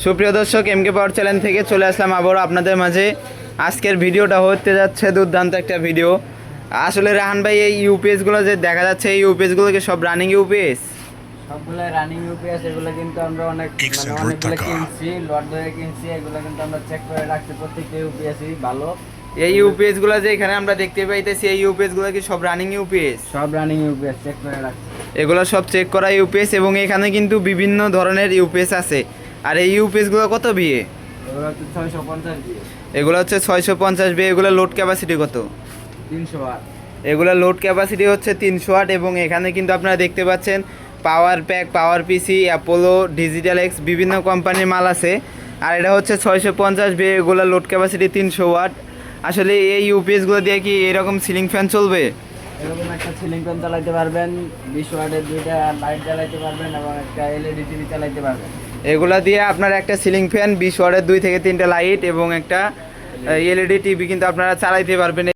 সুপ্রিয় দর্শক M K পাওয়ার channel থেকে চলে আসলাম আবারও আপনাদের মাঝে আজকের ভিডিওটা হতে যাচ্ছে দুর্দান্ত একটা ভিডিও আসলে রাহান ভাই এই ইউপিএসগুলো যে দেখা যাচ্ছে এই ইউপিএসগুলোকে সব রানিং ইউপিএস সবগুলো রানিং ইউপিএস এগুলো কিন্তু আমরা অনেক মানে অনেকগুলো কিনছি লট ধরে কিনছি এগুলো কিন্তু আমরা চেক করে রাখছি প্রত্যেকটা ইউপিএসই ভালো এই ইউপিএসগুলো যে এখানে আমরা দেখতে পাইতেছি এই ইউপিএসগুলো কি সব রানিং ইউপিএস সব রানিং ইউপিএস চেক করে রাখছি এগুলো সব চেক করা ইউপিএস এবং এখানে কিন্তু বিভিন্ন ধরনের ইউপিএস আছে আর এই ইউপিএসগুলো কত বিয়ে? এগুলো হচ্ছে ছয়শো পঞ্চাশ বিয়ে। এগুলো লোড ক্যাপাসিটি কত? তিনশো আট। এগুলো লোড ক্যাপাসিটি হচ্ছে তিনশো ওয়াট এবং এখানে কিন্তু আপনারা দেখতে পাচ্ছেন power pack power PC Apollo digital X বিভিন্ন কোম্পানির মাল আছে। আর এটা হচ্ছে ছয়শো পঞ্চাশ বিয়ে এগুলো লোড ক্যাপাসিটি তিনশো ওয়াট আসলে এই ইউপিএসগুলো দিয়ে কি এরকম সিলিং ফ্যান চলবে? এরকম একটা সিলিং ফ্যান চালাতে পারবেন বিশ ওয়াটের দুইটা লাইট পারবেন এবং একটা এলইডি টিভি চালাইতে পারবেন। এগুলা দিয়ে আপনার একটা সিলিং ফ্যান, বিশ দুই থেকে তিনটা লাইট এবং একটা এলইডি টিভি কিন্তু আপনারা চালাইতে পারবেন।